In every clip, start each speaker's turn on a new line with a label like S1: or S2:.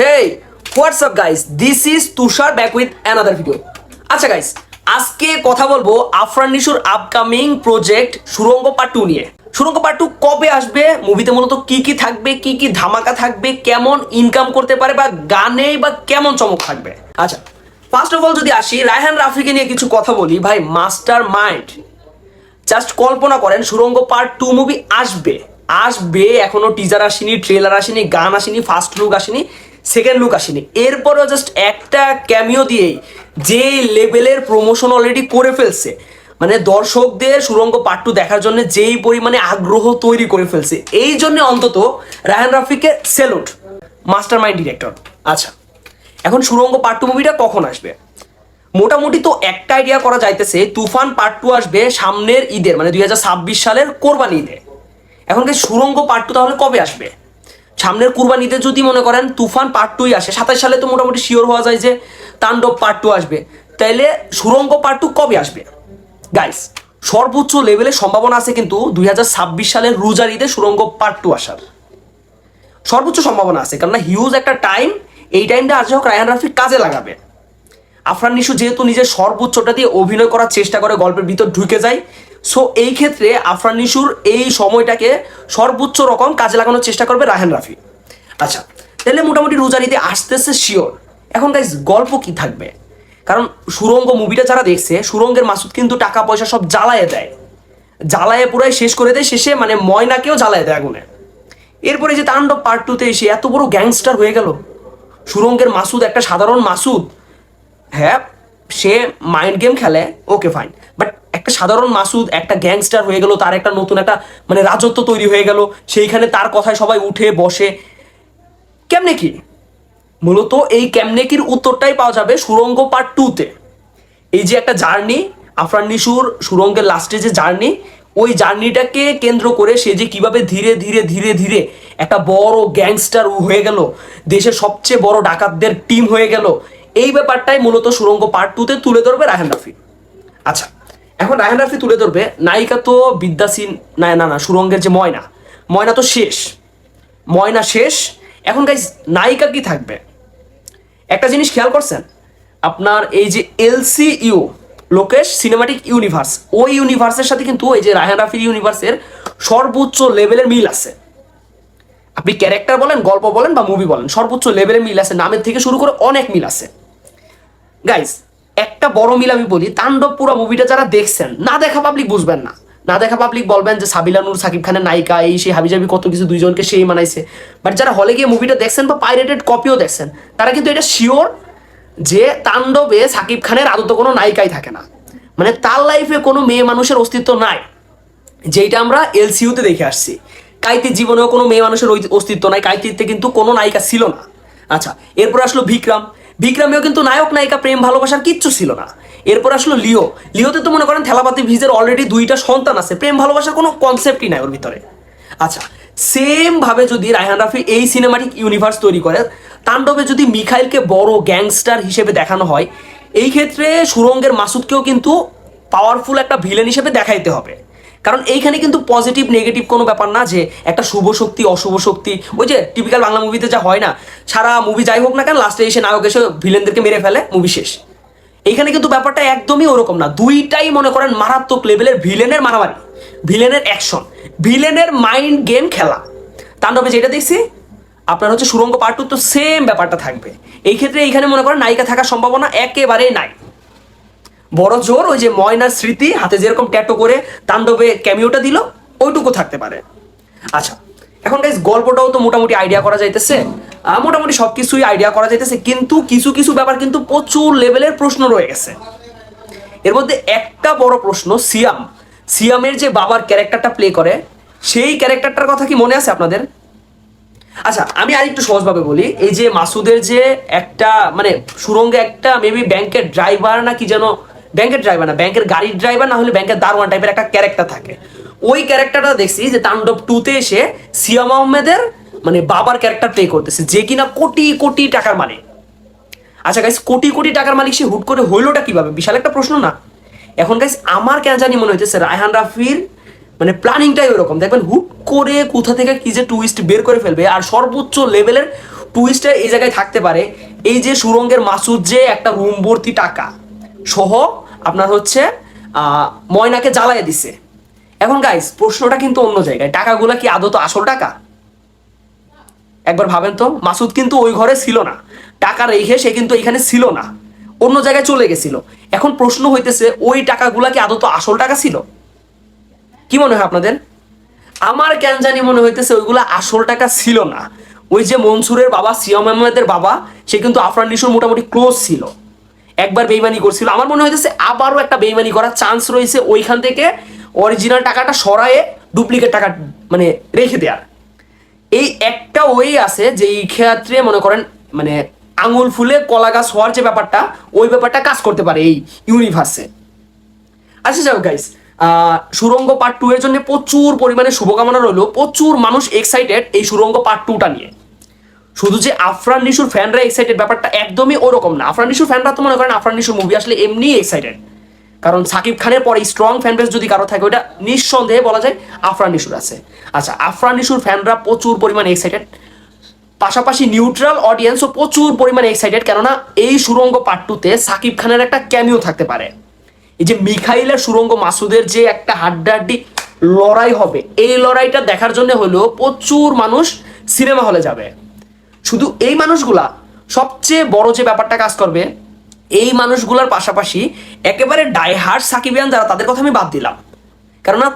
S1: Hey WhatsApp guys this is Tushar back with another video আচ্ছা guys আজকে কথা বলব Afran নিশুর upcoming project Surongo part two নিয়ে। Surongo part two কবে আসবে? মুভিতে মূলত কি কি থাকবে? কি কি ধামাকা থাকবে? কেমন ইনকাম করতে পারে বা গানে বা কেমন চমক থাকবে? আচ্ছা ফার্স্ট অফ অল যদি আসি, রায়হান রাফিকে নিয়ে কিছু কথা বলি, ভাই মাস্টার মাইন্ড জাস্ট কল্পনা করেন, সুরঙ্গ পার্ট টু মুভি আসবে। আসবে, এখনও টিজার আসেনি ট্রেলার আসেনি, গান আসেনি ফার্স্ট লুক আসেনি। সেকেন্ড লুক আসেনি। এরপরেও জাস্ট একটা ক্যামিও দিয়েই যে লেভেলের প্রমোশন অলরেডি করে ফেলছে মানে দর্শকদের সুরঙ্গ পার্ট টু দেখার জন্য যেই পরিমাণে আগ্রহ তৈরি করে ফেলছে, এই জন্য অন্তত রায়হান রাফিকে সেলুট মাস্টার মাইন্ড ডিরেক্টর আচ্ছা এখন সুরঙ্গ পার্ট টু মুভিটা কখন আসবে? মোটামুটি তো একটা আইডিয়া করা যাইতেছে, তুফান পার্ট টু আসবে সামনের ঈদের মানে দুই হাজার ছাব্বিশ সালের কোরবানি ঈদে। এখন কি সুরঙ্গ পার্ট টু তাহলে কবে আসবে? সামনের কুরবানিতে যদি মনে করেন তুফান পার্ট টুই আসে, সাতাশ সালে তো মোটামুটি শিওর হওয়া যায় যে তাণ্ডব পার্ট টু আসবে। তাইলে সুরঙ্গ পার্ট টু কবে আসবে? গাইস সর্বোচ্চ লেভেলের সম্ভাবনা আছে কিন্তু দুই হাজার ছাব্বিশ সালের রোজার ঈদে সুরঙ্গ পার্ট টু আসার। সর্বোচ্চ সম্ভাবনা আছে, কেননা হিউজ একটা টাইম এই টাইমটা আজ হোক রায়ান রাফি কাজে লাগাবে। আফরান নিশু যেহেতু নিজের সর্বোচ্চটা দিয়ে অভিনয় করার চেষ্টা করে, গল্পের ভিতর ঢুকে যায় সো এই ক্ষেত্রে আফরান নিশুর এই সময়টাকে সর্বোচ্চ রকম কাজে লাগানোর চেষ্টা করবে রাহেন রাফি। আচ্ছা তাহলে মোটামুটি রোজারিতে আসতেছে শিওর। এখন গাইজ গল্প কি থাকবে? কারণ সুরঙ্গ মুভিটা যারা দেখছে, সুরঙ্গের মাসুদ কিন্তু টাকা পয়সা সব জ্বালায়ে দেয়। জ্বালায়ে পুরাই শেষ করে দেয়, শেষে মানে ময়নাকেও জ্বালায় দেয় আগুনে। এরপরে যে তাণ্ডব পার্ট টুতে এসে এত বড় গ্যাংস্টার হয়ে গেল। সুরঙ্গের মাসুদ একটা সাধারণ মাসুদ। হ্যাঁ সে মাইন্ড গেম খেলে ওকে ফাইন বাট একটা সাধারণ মাসুদ, একটা গ্যাংস্টার হয়ে গেল, তার একটা নতুন একটা মানে রাজত্ব তৈরি হয়ে গেল, সেইখানে তার কথায় সবাই উঠে বসে। কেমনে কি? মূলত এই কেমনে কির উত্তরটাই পাওয়া যাবে সুরঙ্গ পার্ট টুতে এই যে একটা জার্নি আফরান নিশুর সুরঙ্গের লাস্টে যে জার্নি ওই জার্নিটাকে কেন্দ্র করে সে যে কীভাবে ধীরে ধীরে ধীরে ধীরে একটা বড় গ্যাংস্টার হয়ে গেল, দেশের সবচেয়ে বড় ডাকাতদের টিম হয়ে গেল, এই ব্যাপারটাই মূলত সুরঙ্গ পার্ট টুতে তুলে ধরবে রায়হান রাফি। আচ্ছা এখন রায়হান রাফি তুলে ধরবে, নায়িকা তো বিদ্যাসীন, না না না, সুরঙ্গের যে ময়না ময়না তো শেষ, ময়না শেষ। এখন গাইজ নায়িকা কি থাকবে? একটা জিনিস খেয়াল করছেন? আপনার এই যে LC U Lokesh cinematic universe ওই ইউনিভার্সের সাথে কিন্তু এই যে রায়হান রাফির ইউনিভার্সের সর্বোচ্চ লেভেলের মিল আছে। আপনি ক্যারেক্টার বলেন, গল্প বলেন বা মুভি বলেন, সর্বোচ্চ লেভেলের মিল আছে, নামের থেকে শুরু করে অনেক মিল আছে। গাইজ একটা বড় মিল আমি বলি, তাণ্ডব পুরো মুভিটা যারা দেখছেন, না দেখা পাবলিক বুঝবেন না। না দেখা পাবলিক বলবেন যে সাবিলা নূর, সাকিব খানের নায়িকা, এই সেই হাবিজাবি কত কিছু দুইজনকে সেই মানাইছে। বাট যারা হলে গিয়ে মুভিটা দেখছেন বা পাইরেটেড কপিও দেখছেন, তারা কিন্তু এটা শিওর যে তাণ্ডবে সাকিব খানের আদত কোনো নায়িকাই থাকে না। মানে তার লাইফে কোনো মেয়ে মানুষের অস্তিত্ব নাই, যেইটা আমরা এলসিউতে দেখে আসছি। কাইতির জীবনেও কোনো মেয়ে মানুষের অস্তিত্ব নাই, কাইতিতে কিন্তু কোনো নায়িকা ছিল না। আচ্ছা এরপর আসলো বিক্রম বিক্রমেও কিন্তু নায়ক নায়িকা প্রেম ভালোবাসার কিচ্ছু ছিল না। এরপর আসলো লিও। লিওতে তো মনে করেন থেলাপাতি ভিজের অলরেডি দুইটা সন্তান আছে। প্রেম ভালোবাসার কোনো কনসেপ্টই নাই ওর ভিতরে। আচ্ছা সেম ভাবে যদি রায়হান রাফি এই সিনেমাটিক ইউনিভার্স তৈরি করে, তাণ্ডবে যদি মিখাইলকে বড় গ্যাংস্টার হিসেবে দেখানো হয়, এই ক্ষেত্রে সুরঙ্গের মাসুদকেও কিন্তু পাওয়ারফুল একটা ভিলেন হিসেবে দেখাইতে হবে। কারণ এইখানে কিন্তু পজিটিভ নেগেটিভ কোনো ব্যাপার না যে একটা শুভ শক্তি, অশুভ শক্তি, ওই যে টিপিক্যাল বাংলা মুভিতে যা হয় না, সারা মুভি যাই হোক না কেন লাস্টে এসে নায়ক এসে ভিলেনদেরকে মেরে ফেলে মুভি শেষ। এইখানে কিন্তু ব্যাপারটা একদমই ওরকম না। দুইটাই মনে করেন মারাত্মক লেভেলের ভিলেনের মারামারি ভিলেনের অ্যাকশন ভিলেনের মাইন্ড গেম খেলা। তাণ্ডবে যেটা দেখছি, আপনার হচ্ছে সুরঙ্গ পার্ট টু তো সেম ব্যাপারটা থাকবে। এই ক্ষেত্রে এইখানে মনে করেন নায়িকা থাকার সম্ভাবনা একেবারেই নাই। বড় জোর ওই যে ময়নার স্মৃতি, হাতে যেরকম ট্যাটো করে তাণ্ডবে ক্যামিওটা দিল, ওইটুকু থাকতে পারে। আচ্ছা এখন গাইজ গল্পটাও তো মোটামুটি আইডিয়া করা যাইতেছে। মোটামুটি সব কিছুই আইডিয়া করা যাইতেছে, কিন্তু কিছু কিছু ব্যাপার কিন্তু প্রচুর লেভেলের প্রশ্ন রয়ে গেছে। এর মধ্যে একটা বড় প্রশ্ন, সিয়াম। সিয়ামের যে বাবার ক্যারেক্টারটা প্লে করে, সেই ক্যারেক্টারটার কথা কি মনে আছে আপনাদের? আচ্ছা আমি আরেকটু সহজভাবে বলি, এই যে মাসুদের যে একটা মানে সুরঙ্গে একটা মেবি ব্যাংকের ড্রাইভার না কি যেন ব্যাংকের ড্রাইভার না, ব্যাংকের গাড়ির ড্রাইভার না হলে ব্যাংকের দারোয়ান টাইপের একটা ক্যারেক্টার থাকে। ওই ক্যারেক্টারটা দেখছি যে তাণ্ডব টুতে এসে সিয়াম আহমেদের মানে বাবার ক্যারেক্টার প্লে করতেছে, যে কিনা কোটি কোটি টাকার মালিক। আচ্ছা গাইস কোটি কোটি টাকার মালিক সে হুট করে হইলোটা কীভাবে? বিশাল একটা প্রশ্ন না? এখন গাইস আমার কেন জানি মনে হইতেছে রায়হান রাফির মানে প্ল্যানিংটাই ওরকম। দেখবেন হুট করে কোথা থেকে কি যে টুইস্ট বের করে ফেলবে, আর সর্বোচ্চ লেভেলের টুইস্টটা এই জায়গায় থাকতে পারে। এই যে সুরঙ্গের মাসুদ যে একটা রুম ভর্তি টাকা, সহ আপনার হচ্ছে ময়নাকে জ্বালায় দিছে। এখন গাইস প্রশ্নটা কিন্তু অন্য জায়গায়। টাকাগুলা কি আদত আসল টাকা? একবার ভাবেন তো, মাসুদ কিন্তু ওই ঘরে ছিল না। টাকা রেখে সে কিন্তু এখানে ছিল না। অন্য জায়গায় চলে গেছিল। এখন প্রশ্ন হইতেছে, ওই টাকাগুলা কি আদত আসল টাকা ছিল? কি মনে হয় আপনাদের? আমার কেন জানি মনে হইতেছে, ওইগুলা আসল টাকা ছিল না। ওই যে মনসুরের বাবা, সিয়াম আহমেদের বাবা, সে কিন্তু আফরান নিশোর মোটামুটি ক্লোজ ছিল। একবার বেইমানি করছিল। আমার মনে হইতেছে আবারও একটা বেইমানি করার চান্স রয়েছে ওইখান থেকে অরিজিনাল টাকাটা সরায়ে ডুপ্লিকেট টাকা মানে রেখে দেওয়ার এই একটা ওই আছে যে এই ক্ষেত্রে মনে করেন মানে আঙুল ফুলে কলা গাছ হওয়ার যে ব্যাপারটা, ওই ব্যাপারটা কাজ করতে পারে এই ইউনিভার্সে আচ্ছা যাও গাইস সুরঙ্গ পার্ট টু এর জন্য প্রচুর পরিমাণে শুভকামনা রইল। প্রচুর মানুষ এক্সাইটেড এই সুরঙ্গ পার্ট টুটা নিয়ে। শুধু যে আফরান নিশুর ফ্যানরা এক্সাইটেড ব্যাপারটা একদমই ওরকম না। আফরান নিশুর ফ্যানরা তো মনে করেন আফরান নিশুর মুভি আসলে এমনি এক্সাইটেড কারণ সাকিব খানের পরে স্ট্রং ফ্যান বেস যদি কারও থাকে ওটা নিঃসন্দেহে বলা যায় আফরান নিশুর আছে। আচ্ছা আফরান নিশুর ফ্যানরা প্রচুর পরিমাণে এক্সাইটেড পাশাপাশি নিউট্রাল অডিয়েন্সও প্রচুর পরিমাণে এক্সাইটেড কেননা এই সুরঙ্গ পার্ট টুতে সাকিব খানের একটা ক্যামিও থাকতে পারে। এই যে মিখাইলের সুরঙ্গ মাসুদের যে একটা হাড্ডাহাড্ডি লড়াই হবে, এই লড়াইটা দেখার জন্য হলেও প্রচুর মানুষ সিনেমা হলে যাবে। শুধু এই মানুষগুলা, সবচেয়ে বড় যে ব্যাপারটা কাজ করবে, এই মানুষগুলোর পাশাপাশি একেবারে ডাইহার্ড সাকিবিয়ান যারা, তাদের কথা আমি বাদ দিলাম। কেননা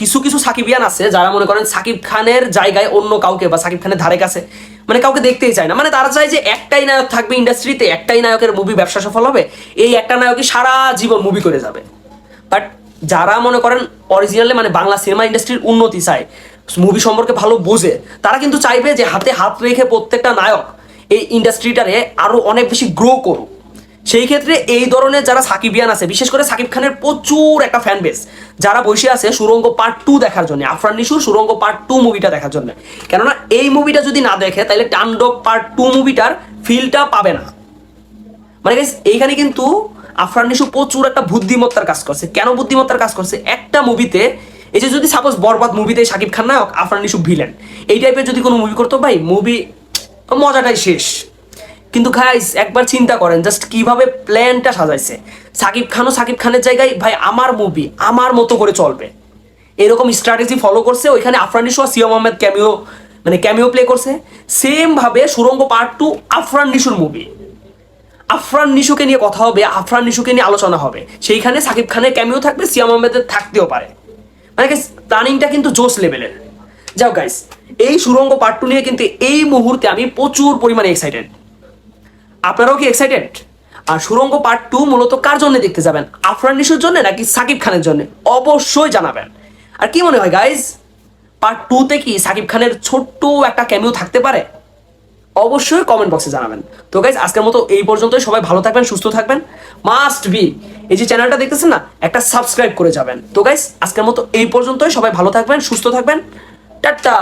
S1: কিছু কিছু সাকিবিয়ান আছে যারা মনে করেন সাকিব খানের জায়গায় অন্য কাউকে বা সাকিব খানের ধারে কাছে মানে কাউকে দেখতেই চায় না। মানে তারা চায় যে একটাই নায়ক থাকবে ইন্ডাস্ট্রিতে, একটাই নায়কের মুভি ব্যবসা সফল হবে, এই একটা নায়কই সারা জীবন মুভি করে যাবে। বাট যারা মনে করেন অরিজিনালি মানে বাংলা সিনেমা ইন্ডাস্ট্রির উন্নতি চায় মুভি সম্পর্কে ভালো বোঝে, তারা কিন্তু চাইবে যে হাতে হাত রেখে প্রত্যেকটা নায়ক এই ইন্ডাস্ট্রিটারে আরও অনেক বেশি গ্রো করুক। সেই ক্ষেত্রে এই ধরনের যারা সাকিবিয়ান আছে, বিশেষ করে সাকিব খানের প্রচুর একটা ফ্যান বেস যারা বসে আছে সুরঙ্গ পার্ট টু দেখার জন্য, আফরান নিশুর সুরঙ্গ পার্ট টু মুভিটা দেখার জন্য। কেননা এই মুভিটা যদি না দেখে, তাহলে টান্ডব পার্ট টু মুভিটার ফিলটা পাবে না। মানে এইখানে কিন্তু আফরান নিশু প্রচুর একটা বুদ্ধিমত্তার কাজ করছে। কেন বুদ্ধিমত্তার কাজ করছে? একটা মুভিতে এই যে যদি সাপোজ বরবাদ মুভিতে শাকিব খান নায়ক, আফরান নিশু ভিলেন এই টাইপের যদি কোনো মুভি করতো, ভাই মুভি মজাটাই শেষ। কিন্তু গাইস একবার চিন্তা করেন জাস্ট কীভাবে প্ল্যানটা সাজাইছে। সাকিব খানও সাকিব খানের জায়গায়, ভাই, আমার মুভি আমার মতো করে চলবে। এরকম স্ট্র্যাটেজি ফলো করছে, ওইখানে আফরান নিশু আর সিয়াম আহমেদ ক্যামিও মানে ক্যামিও প্লে করছে। সেম ভাবে সুরঙ্গ পার্ট টু আফরান নিশুর মুভি আফরান নিশুকে নিয়ে কথা হবে, আফরান নিশুকে নিয়ে আলোচনা হবে। সেইখানে সাকিব খানের ক্যামিও থাকবে, সিয়াম আহমেদের থাকতেও পারে। মানে প্ল্যানিংটা কিন্তু জোস লেভেলের যাও গাইস এই সুরঙ্গ পার্ট টু নিয়ে কিন্তু এই মুহূর্তে আমি প্রচুর পরিমাণে এক্সাইটেড আপনারাও কি এক্সাইটেড আর সুরঙ্গ পার্ট টু মূলত কার জন্য দেখতে যাবেন? আফরান জন্য নাকি সাকিব খানের জন্য? অবশ্যই জানাবেন। আর কি মনে হয় গাইজ পার্ট টুতে কি সাকিব খানের ছোট্ট একটা ক্যামিও থাকতে পারে? অবশ্যই কমেন্ট বক্সে জানাবেন। তো গাইজ আজকের মতো এই পর্যন্তই। সবাই ভালো থাকবেন, সুস্থ থাকবেন। মাস্ট বি এই যে চ্যানেলটা দেখতেছেন না, একটা সাবস্ক্রাইব করে যাবেন। তো গাইজ আজকের মতো এই পর্যন্তই। সবাই ভালো থাকবেন, সুস্থ থাকবেন। টাটা!